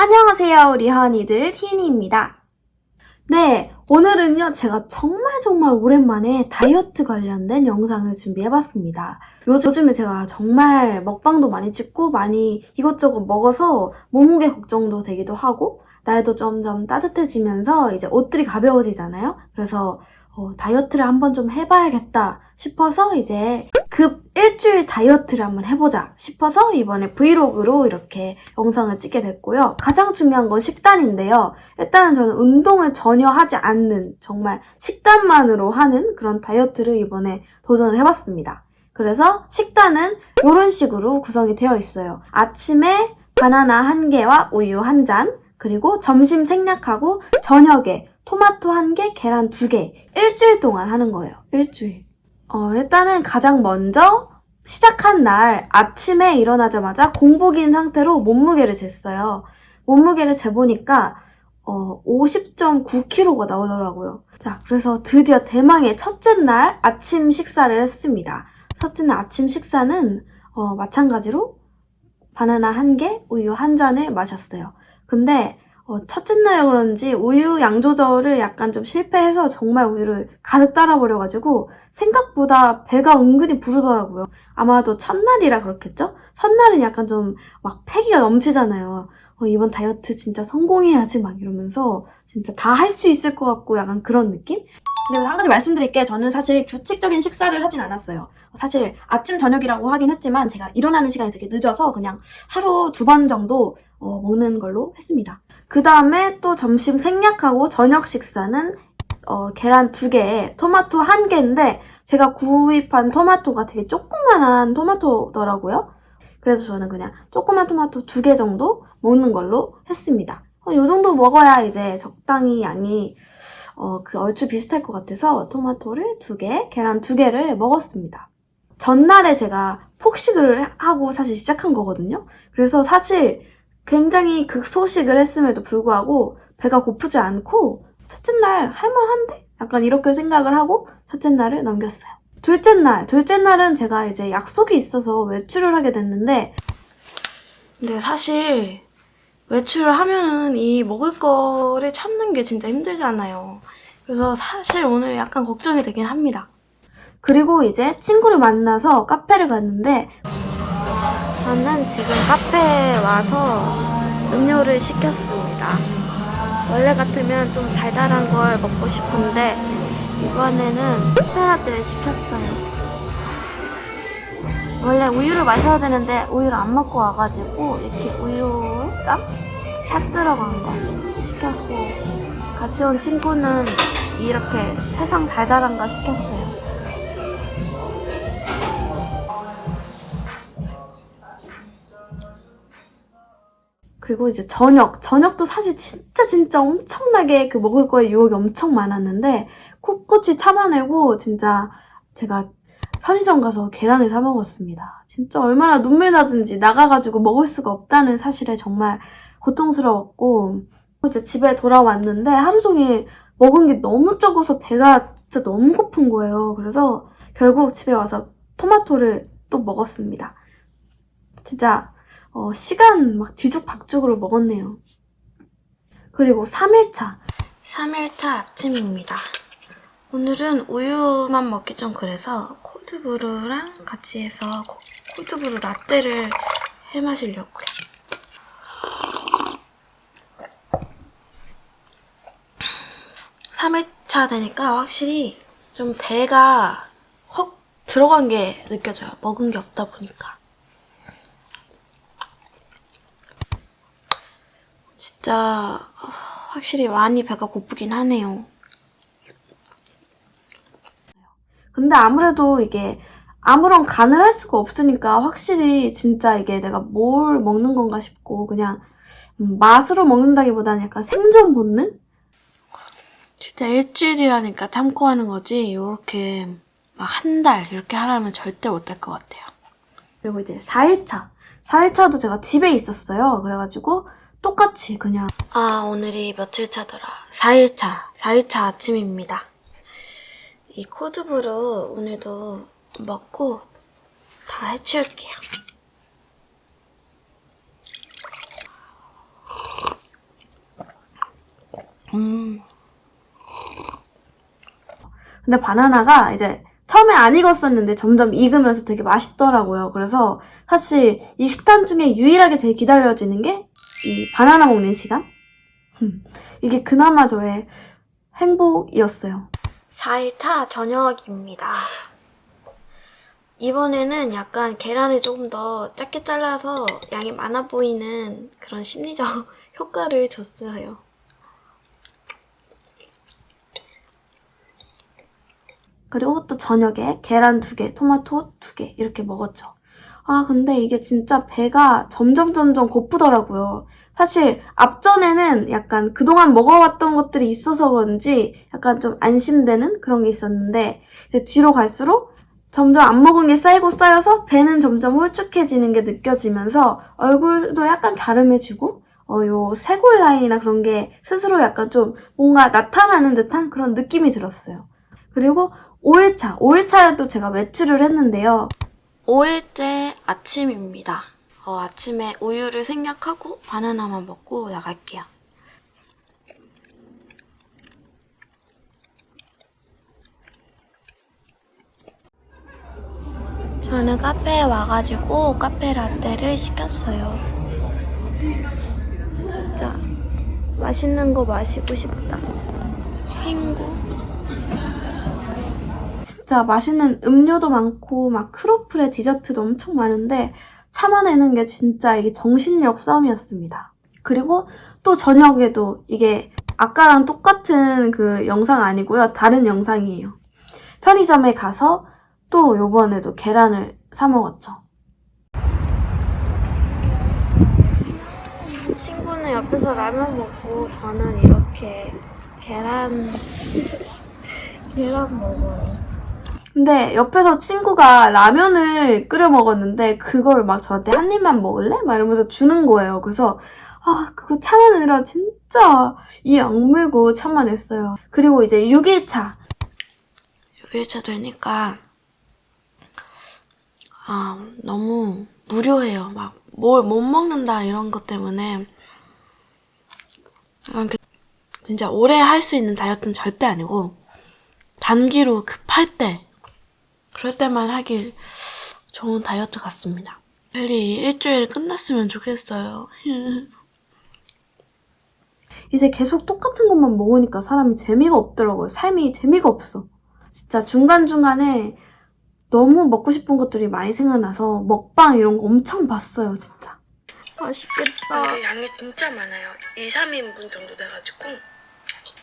안녕하세요, 우리 허니들 희니입니다. 네, 오늘은요, 제가 정말 정말 오랜만에 다이어트 관련된 영상을 준비해봤습니다. 요- 요즘에 제가 정말 먹방도 많이 찍고 많이 이것저것 먹어서 몸무게 걱정도 되기도 하고, 날도 점점 따뜻해지면서 이제 옷들이 가벼워지잖아요? 그래서 어, 다이어트를 한번 좀 해봐야겠다 싶어서 이제 급 일주일 다이어트를 한번 해보자 싶어서 이번에 브이로그로 이렇게 영상을 찍게 됐고요. 가장 중요한 건 식단인데요. 일단은 저는 운동을 전혀 하지 않는 정말 식단만으로 하는 그런 다이어트를 이번에 도전을 해봤습니다. 그래서 식단은 이런 식으로 구성이 되어 있어요. 아침에 바나나 한 개와 우유 한 잔, 그리고 점심 생략하고 저녁에 토마토 한 개, 계란 두 개. 일주일 동안 하는 거예요. 일주일. 어, 일단은 가장 먼저 시작한 날 아침에 일어나자마자 공복인 상태로 몸무게를 쟀어요. 몸무게를 재보니까 어, 50.9kg가 나오더라고요. 자, 그래서 드디어 대망의 첫째 날 아침 식사를 했습니다. 첫째 날 아침 식사는 어, 마찬가지로 바나나 한 개, 우유 한 잔을 마셨어요. 근데 어, 첫째 날 그런지 우유 양 조절을 약간 좀 실패해서 정말 우유를 가득 따라 버려가지고 생각보다 배가 은근히 부르더라고요. 아마도 첫날이라 그렇겠죠? 첫날은 약간 좀 막 패기가 넘치잖아요. 어, 이번 다이어트 진짜 성공해야지 막 이러면서 진짜 다 할 수 있을 것 같고 약간 그런 느낌? 근데 한 가지 말씀드릴 게 저는 사실 규칙적인 식사를 하진 않았어요. 사실 아침 저녁이라고 하긴 했지만 제가 일어나는 시간이 되게 늦어서 그냥 하루 두 번 정도 어, 먹는 걸로 했습니다. 그 다음에 또 점심 생략하고 저녁 식사는 어, 계란 두 개에 토마토 한 개인데 제가 구입한 토마토가 되게 조그만한 토마토더라고요. 그래서 저는 그냥 조그만 토마토 두 개 정도 먹는 걸로 했습니다. 어, 요 정도 먹어야 이제 적당히 양이 어, 그 얼추 비슷할 것 같아서 토마토를 두 개, 계란 두 개를 먹었습니다. 전날에 제가 폭식을 하고 사실 시작한 거거든요. 그래서 사실 굉장히 극소식을 했음에도 불구하고 배가 고프지 않고 첫째 날 할만한데? 약간 이렇게 생각을 하고 첫째 날을 넘겼어요. 둘째 날, 둘째 날은 제가 이제 약속이 있어서 외출을 하게 됐는데 근데 사실 외출을 하면은 이 먹을 거를 참는 게 진짜 힘들잖아요. 그래서 사실 오늘 약간 걱정이 되긴 합니다. 그리고 이제 친구를 만나서 카페를 갔는데 저는 지금 카페에 와서 음료를 시켰습니다. 원래 같으면 좀 달달한 걸 먹고 싶은데 이번에는 스테라떼를 시켰어요. 원래 우유를 마셔야 되는데 우유를 안 먹고 와가지고 이렇게 우유랑 샷 들어간 거 시켰고 같이 온 친구는 이렇게 세상 달달한 거 시켰어요. 그리고 이제 저녁. 저녁도 사실 진짜 진짜 엄청나게 그 먹을 거에 유혹이 엄청 많았는데 꿋꿋이 참아내고 진짜 제가 편의점 가서 계란을 사 먹었습니다. 진짜 얼마나 눈물 나든지 나가가지고 먹을 수가 없다는 사실에 정말 고통스러웠고 이제 집에 돌아왔는데 하루 종일 먹은 게 너무 적어서 배가 진짜 너무 고픈 거예요. 그래서 결국 집에 와서 토마토를 또 먹었습니다. 진짜 어, 시간 막 뒤죽박죽으로 먹었네요. 그리고 3일차. 3일차 아침입니다. 오늘은 우유만 먹기 좀 그래서 코드브루랑 같이 해서 코, 코드브루 라떼를 해 마시려고요. 삼일차 되니까 확실히 좀 배가 헉 들어간 게 느껴져요. 먹은 게 없다 보니까. 진짜 확실히 많이 배가 고프긴 하네요. 근데 아무래도 이게 아무런 간을 할 수가 없으니까 확실히 진짜 이게 내가 뭘 먹는 건가 싶고 그냥 음, 맛으로 먹는다기보다는 약간 생존 본능? 진짜 일주일이라니까 참고 하는 거지 요렇게 막 한 달 이렇게 하라면 절대 못할 것 같아요. 그리고 이제 4일차. 4일차도 제가 집에 있었어요. 그래가지고 똑같이 그냥. 아 오늘이 며칠 차더라. 4일차. 4일차 아침입니다. 이 코드브루 오늘도 먹고 다 해치울게요. 음. 근데 바나나가 이제 처음에 안 익었었는데 점점 익으면서 되게 맛있더라고요. 그래서 사실 이 식단 중에 유일하게 제일 기다려지는 게 이 바나나 먹는 시간? 음, 이게 그나마 저의 행복이었어요. 4일차 저녁입니다. 이번에는 약간 계란을 조금 더 작게 잘라서 양이 많아 보이는 그런 심리적 효과를 줬어요. 그리고 또 저녁에 계란 두 개, 토마토 두개 이렇게 먹었죠. 아, 근데 이게 진짜 배가 점점 점점 고프더라고요. 사실 앞전에는 약간 그동안 먹어왔던 것들이 있어서 그런지 약간 좀 안심되는 그런 게 있었는데 이제 뒤로 갈수록 점점 안 먹은 게 쌓이고 쌓여서 배는 점점 홀쭉해지는 게 느껴지면서 얼굴도 약간 갸름해지고 어, 요 쇄골 라인이나 그런 게 스스로 약간 좀 뭔가 나타나는 듯한 그런 느낌이 들었어요. 그리고 5일차, 5일차에도 제가 외출을 했는데요. 5일째 아침입니다. 어, 아침에 우유를 생략하고 바나나만 먹고 나갈게요. 저는 카페에 와가지고 카페 라떼를 시켰어요. 진짜 맛있는 거 마시고 싶다. 행구. 진짜 맛있는 음료도 많고 막 크로플에 디저트도 엄청 많은데 참아내는 게 진짜 이게 정신력 싸움이었습니다. 그리고 또 저녁에도 이게 아까랑 똑같은 그 영상 아니고요. 다른 영상이에요. 편의점에 가서 또 요번에도 계란을 사 먹었죠. 친구는 옆에서 라면 먹고 저는 이렇게 계란 계란 먹어요. 근데 옆에서 친구가 라면을 끓여 먹었는데 그걸 막 저한테 한 입만 먹을래? 막 이러면서 주는 거예요. 그래서 아 그거 참아내느라 진짜 이 악물고 참아냈어요. 그리고 이제 6일차 6일차 되니까 아 너무 무료해요. 막 뭘 못 먹는다 이런 것 때문에 약간 그 진짜 오래 할 수 있는 다이어트는 절대 아니고 단기로 급할 때 그럴 때만 하기 좋은 다이어트 같습니다. 빨리 일주일 끝났으면 좋겠어요. 이제 계속 똑같은 것만 먹으니까 사람이 재미가 없더라고요. 삶이 재미가 없어. 진짜 중간중간에 너무 먹고 싶은 것들이 많이 생각나서 먹방 이런 거 엄청 봤어요, 진짜. 맛있겠다. 근데 양이 진짜 많아요. 2, 3인분 정도 돼가지고.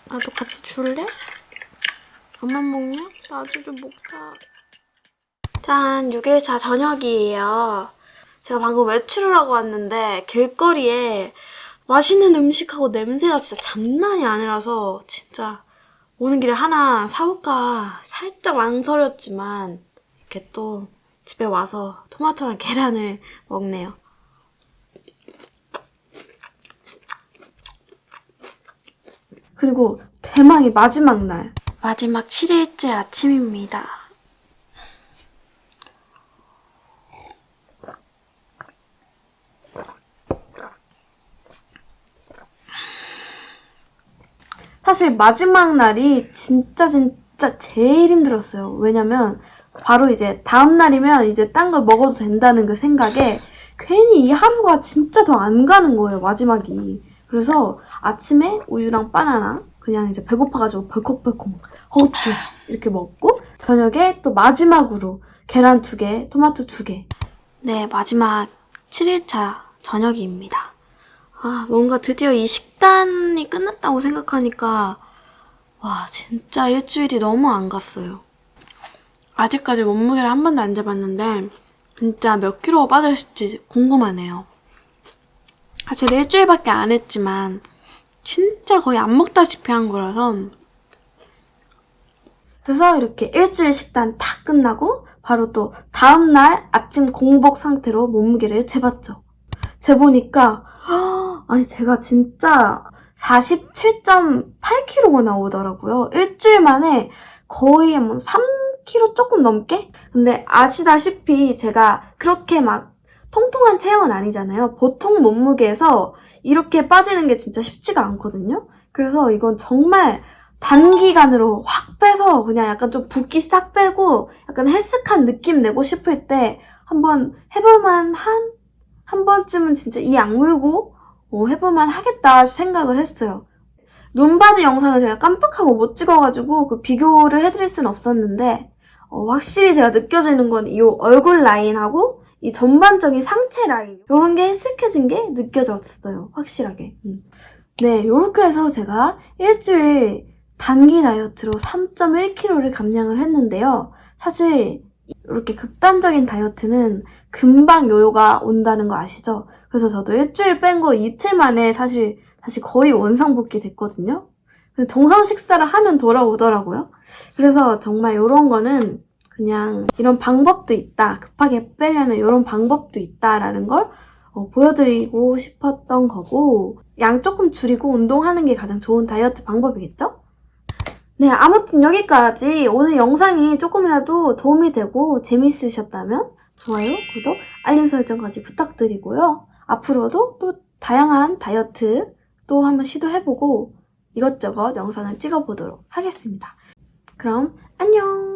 나도 같이 줄래? 엄만 먹냐? 나도 좀 먹자. 짠, 6일차 저녁이에요. 제가 방금 외출을 하고 왔는데 길거리에 맛있는 음식하고 냄새가 진짜 장난이 아니라서 진짜 오는 길에 하나 사올까 살짝 망설였지만 이렇게 또 집에 와서 토마토랑 계란을 먹네요. 그리고 대망의 마지막 날. 마지막 7일째 아침입니다. 사실 마지막 날이 진짜 진짜 제일 힘들었어요. 왜냐면 바로 이제 다음 날이면 이제 딴 걸 먹어도 된다는 그 생각에 괜히 이 하루가 진짜 더 안 가는 거예요. 마지막이. 그래서 아침에 우유랑 바나나 그냥 이제 배고파가지고 벌컥벌컥 허겁지 이렇게 먹고 저녁에 또 마지막으로 계란 두 개, 토마토 두 개. 네, 마지막 7일차 저녁입니다. 아, 뭔가 드디어 이 식단이 끝났다고 생각하니까 와, 진짜 일주일이 너무 안 갔어요. 아직까지 몸무게를 한 번도 안 재봤는데 진짜 몇 킬로가 빠졌을지 궁금하네요. 사실 일주일밖에 안 했지만 진짜 거의 안 먹다시피 한 거라서 그래서 이렇게 일주일 식단 다 끝나고 바로 또 다음날 아침 공복 상태로 몸무게를 재봤죠. 재보니까 아니 제가 진짜 47.8kg가 나오더라고요. 일주일 만에 거의 뭐 3kg 조금 넘게? 근데 아시다시피 제가 그렇게 막 통통한 체형은 아니잖아요. 보통 몸무게에서 이렇게 빠지는 게 진짜 쉽지가 않거든요. 그래서 이건 정말 단기간으로 확 빼서 그냥 약간 좀 붓기 싹 빼고 약간 헬스한 느낌 내고 싶을 때 한번 해볼만 한, 한 번쯤은 진짜 이 악물고 어, 해볼만 하겠다 생각을 했어요. 눈바디 영상을 제가 깜빡하고 못 찍어가지고 그 비교를 해드릴 수는 없었는데 어, 확실히 제가 느껴지는 건 이 얼굴 라인하고 이 전반적인 상체 라인 이런 게 헬스해진 게 느껴졌어요. 확실하게. 음. 네, 이렇게 해서 제가 일주일 단기 다이어트로 3.1kg를 감량을 했는데요. 사실 이렇게 극단적인 다이어트는 금방 요요가 온다는 거 아시죠? 그래서 저도 일주일 뺀 거 이틀 만에 사실 다시 거의 원상복귀 됐거든요. 정상 식사를 하면 돌아오더라고요. 그래서 정말 이런 거는 그냥 이런 방법도 있다. 급하게 빼려면 이런 방법도 있다라는 걸 어, 보여드리고 싶었던 거고 양 조금 줄이고 운동하는 게 가장 좋은 다이어트 방법이겠죠? 네, 아무튼 여기까지 오늘 영상이 조금이라도 도움이 되고 재밌으셨다면 좋아요, 구독, 알림 설정까지 부탁드리고요. 앞으로도 또 다양한 다이어트 또 한번 시도해보고 이것저것 영상을 찍어보도록 하겠습니다. 그럼 안녕!